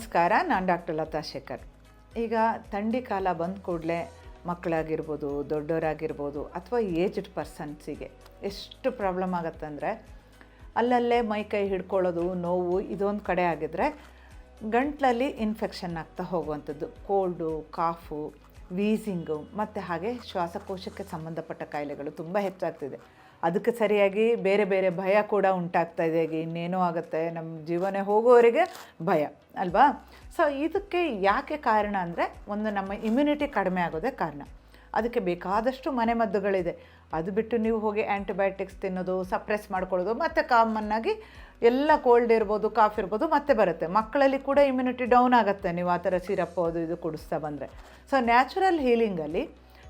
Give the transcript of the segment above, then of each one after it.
ನಮಸ್ಕಾರ, ನಾನು ಡಾಕ್ಟರ್ ಲತಾ ಶೇಖರ್. ಈಗ ಥಂಡಿ ಕಾಲ ಬಂದ ಕೂಡಲೇ ಮಕ್ಕಳಾಗಿರ್ಬೋದು ದೊಡ್ಡವರಾಗಿರ್ಬೋದು ಅಥವಾ ಏಜ್ಡ್ ಪರ್ಸನ್ಸಿಗೆ ಎಷ್ಟು ಪ್ರಾಬ್ಲಮ್ ಆಗುತ್ತಂದರೆ ಅಲ್ಲಲ್ಲೇ ಮೈ ಕೈ ಹಿಡ್ಕೊಳ್ಳೋದು, ನೋವು ಇದೊಂದು ಕಡೆ ಆಗಿದ್ರೆ ಗಂಟ್ಲಲ್ಲಿ ಇನ್ಫೆಕ್ಷನ್ ಆಗ್ತಾ ಹೋಗುವಂಥದ್ದು. ಕೋಲ್ಡು, ಕಾಫು ವೀಸಿಂಗು ಮತ್ತು ಹಾಗೆ ಶ್ವಾಸಕೋಶಕ್ಕೆ ಸಂಬಂಧಪಟ್ಟ ಕಾಯಿಲೆಗಳು ತುಂಬ ಹೆಚ್ಚಾಗ್ತಿದೆ. ಅದಕ್ಕೆ ಸರಿಯಾಗಿ ಬೇರೆ ಬೇರೆ ಭಯ ಕೂಡ ಉಂಟಾಗ್ತಾ ಇದೆ. ಈಗ ಇನ್ನೇನೋ ಆಗುತ್ತೆ. ನಮ್ಮ ಜೀವನ ಹೋಗೋವರೆಗೆ ಭಯ, ಅಲ್ವಾ? ಸೊ ಇದಕ್ಕೆ ಯಾಕೆ ಕಾರಣ ಅಂದರೆ ಒಂದು ನಮ್ಮ ಇಮ್ಯುನಿಟಿ ಕಡಿಮೆ ಆಗೋದೇ ಕಾರಣ. ಅದಕ್ಕೆ ಬೇಕಾದಷ್ಟು ಮನೆಮದ್ದುಗಳಿದೆ. ಅದು ಬಿಟ್ಟು ನೀವು ಹೋಗಿ ಆ್ಯಂಟಿಬಯೋಟಿಕ್ಸ್ ತಿನ್ನೋದು ಸಪ್ರೆಸ್ ಮಾಡ್ಕೊಳ್ಳೋದು, ಮತ್ತು ಕಾಮನ್ನಾಗಿ ಎಲ್ಲ ಕೋಲ್ಡ್ ಇರ್ಬೋದು ಕಾಫ್ ಇರ್ಬೋದು, ಮತ್ತೆ ಬರುತ್ತೆ. ಮಕ್ಕಳಲ್ಲಿ ಕೂಡ ಇಮ್ಯುನಿಟಿ ಡೌನ್ ಆಗುತ್ತೆ. ನೀವು ಆ ಥರ ಸಿರಪ್ ಅದು ಇದು ಕುಡಿಸ್ತಾ ಬಂದರೆ. ಸೊ ನ್ಯಾಚುರಲ್ ಹೀಲಿಂಗಲ್ಲಿ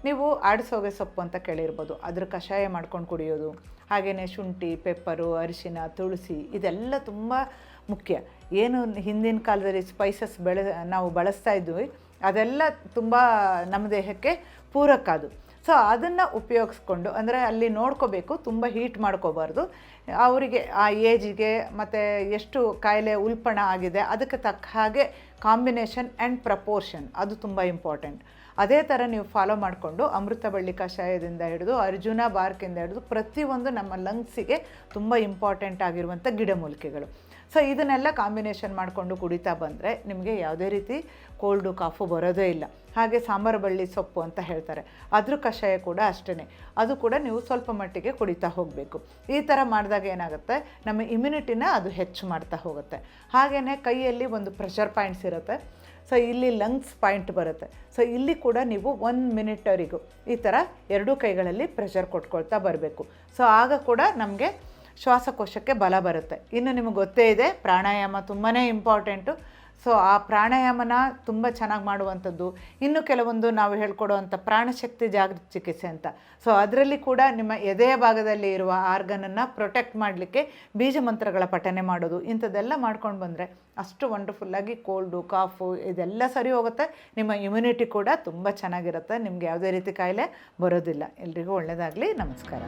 ನೀವು ಆಡಿಸೋಗೆ ಸೊಪ್ಪು ಅಂತ ಕೇಳಿರ್ಬೋದು. ಅದ್ರ ಕಷಾಯ ಮಾಡ್ಕೊಂಡು ಕುಡಿಯೋದು ಹಾಗೆಯೇ ಶುಂಠಿ, ಪೆಪ್ಪರು, ಅರಿಶಿನ, ತುಳಸಿ ಇದೆಲ್ಲ ತುಂಬ ಮುಖ್ಯ. ಏನು ಹಿಂದಿನ ಕಾಲದಲ್ಲಿ ಸ್ಪೈಸಸ್ ಬೆಳೆ, ನಾವು ಬಳಸ್ತಾ ಇದ್ವಿ, ಅದೆಲ್ಲ ತುಂಬ ನಮ್ಮ ದೇಹಕ್ಕೆ ಪೂರಕ ಅದು. ಸೊ ಅದನ್ನು ಉಪಯೋಗಿಸ್ಕೊಂಡು, ಅಂದರೆ ಅಲ್ಲಿ ನೋಡ್ಕೋಬೇಕು, ತುಂಬ ಹೀಟ್ ಮಾಡ್ಕೋಬಾರ್ದು. ಅವರಿಗೆ ಆ ಏಜಿಗೆ ಮತ್ತು ಎಷ್ಟು ಕಾಯಿಲೆ ಉಲ್ಪಣ ಆಗಿದೆ, ಅದಕ್ಕೆ ತಕ್ಕ ಹಾಗೆ ಕಾಂಬಿನೇಷನ್ ಆ್ಯಂಡ್ ಪ್ರಪೋರ್ಷನ್ ಅದು ತುಂಬ ಇಂಪಾರ್ಟೆಂಟ್ ಅದೇ ಥರ ನೀವು ಫಾಲೋ ಮಾಡಿಕೊಂಡು ಅಮೃತ ಬಳ್ಳಿ ಕಷಾಯದಿಂದ ಹಿಡಿದು, ಅರ್ಜುನ ಬಾರ್ಕಿಂದ ಹಿಡಿದು ಪ್ರತಿಯೊಂದು ನಮ್ಮ ಲಂಗ್ಸಿಗೆ ತುಂಬ ಇಂಪಾರ್ಟೆಂಟ್ ಆಗಿರುವಂಥ ಗಿಡಮೂಲಿಕೆಗಳು ಸೊ ಇದನ್ನೆಲ್ಲ ಕಾಂಬಿನೇಷನ್ ಮಾಡಿಕೊಂಡು ಕುಡಿತಾ ಬಂದರೆ ನಿಮಗೆ ಯಾವುದೇ ರೀತಿ ಕೋಲ್ಡು ಕಾಫು ಬರೋದೇ ಇಲ್ಲ. ಹಾಗೆ ಸಾಂಬಾರು ಬಳ್ಳಿ ಸೊಪ್ಪು ಅಂತ ಹೇಳ್ತಾರೆ. ಅದ್ರ ಕಷಾಯ ಕೂಡ ಅಷ್ಟೇ ಅದು ಕೂಡ ನೀವು ಸ್ವಲ್ಪ ಮಟ್ಟಿಗೆ ಕುಡಿತಾ ಹೋಗಬೇಕು. ಈ ಥರ ಮಾಡಿದಾಗ ಏನಾಗುತ್ತೆ? ನಮ್ಮ ಇಮ್ಯುನಿಟಿನ ಅದು ಹೆಚ್ಚು ಮಾಡ್ತಾ ಹೋಗುತ್ತೆ. ಹಾಗೆಯೇ ಕೈಯಲ್ಲಿ ಒಂದು ಪ್ರೆಷರ್ ಪಾಯಿಂಟ್ಸ್ ಇರುತ್ತೆ. ಸೊ ಇಲ್ಲಿ ಲಂಗ್ಸ್ ಪಾಯಿಂಟ್ ಬರುತ್ತೆ. ಸೊ ಇಲ್ಲಿ ಕೂಡ ನೀವು ಒನ್ ಮಿನಿಟವರೆಗೂ ಈ ಥರ ಎರಡೂ ಕೈಗಳಲ್ಲಿ ಪ್ರೆಷರ್ ಕೊಟ್ಕೊಳ್ತಾ ಬರಬೇಕು. ಸೊ ಆಗ ಕೂಡ ನಮಗೆ ಶ್ವಾಸಕೋಶಕ್ಕೆ ಬಲ ಬರುತ್ತೆ. ಇನ್ನು ನಿಮಗೆ ಗೊತ್ತೇ ಇದೆ, ಪ್ರಾಣಾಯಾಮ ತುಂಬಾ ಇಂಪಾರ್ಟೆಂಟು ಸೊ ಆ ಪ್ರಾಣಾಯಾಮನ ತುಂಬ ಚೆನ್ನಾಗಿ ಮಾಡುವಂಥದ್ದು. ಇನ್ನು ಕೆಲವೊಂದು ನಾವು ಹೇಳ್ಕೊಡುವಂಥ ಪ್ರಾಣಶಕ್ತಿ ಜಾಗೃತಿ ಚಿಕಿತ್ಸೆ ಅಂತ. ಸೊ ಅದರಲ್ಲಿ ಕೂಡ ನಿಮ್ಮ ಎದೆಯ ಭಾಗದಲ್ಲಿ ಇರುವ ಆರ್ಗನನ್ನು ಪ್ರೊಟೆಕ್ಟ್ ಮಾಡಲಿಕ್ಕೆ ಬೀಜ ಮಂತ್ರಗಳ ಪಠನೆ ಮಾಡೋದು. ಇಂಥದ್ದೆಲ್ಲ ಮಾಡ್ಕೊಂಡು ಬಂದರೆ ಅಷ್ಟು ವಂಡರ್ಫುಲ್ಲಾಗಿ ಕೋಲ್ಡು, ಕಾಫು ಇದೆಲ್ಲ ಸರಿ ಹೋಗುತ್ತೆ. ನಿಮ್ಮ ಇಮ್ಯುನಿಟಿ ಕೂಡ ತುಂಬ ಚೆನ್ನಾಗಿರುತ್ತೆ. ನಿಮಗೆ ಯಾವುದೇ ರೀತಿ ಕಾಯಿಲೆ ಬರೋದಿಲ್ಲ. ಎಲ್ರಿಗೂ ಒಳ್ಳೆಯದಾಗಲಿ ನಮಸ್ಕಾರ.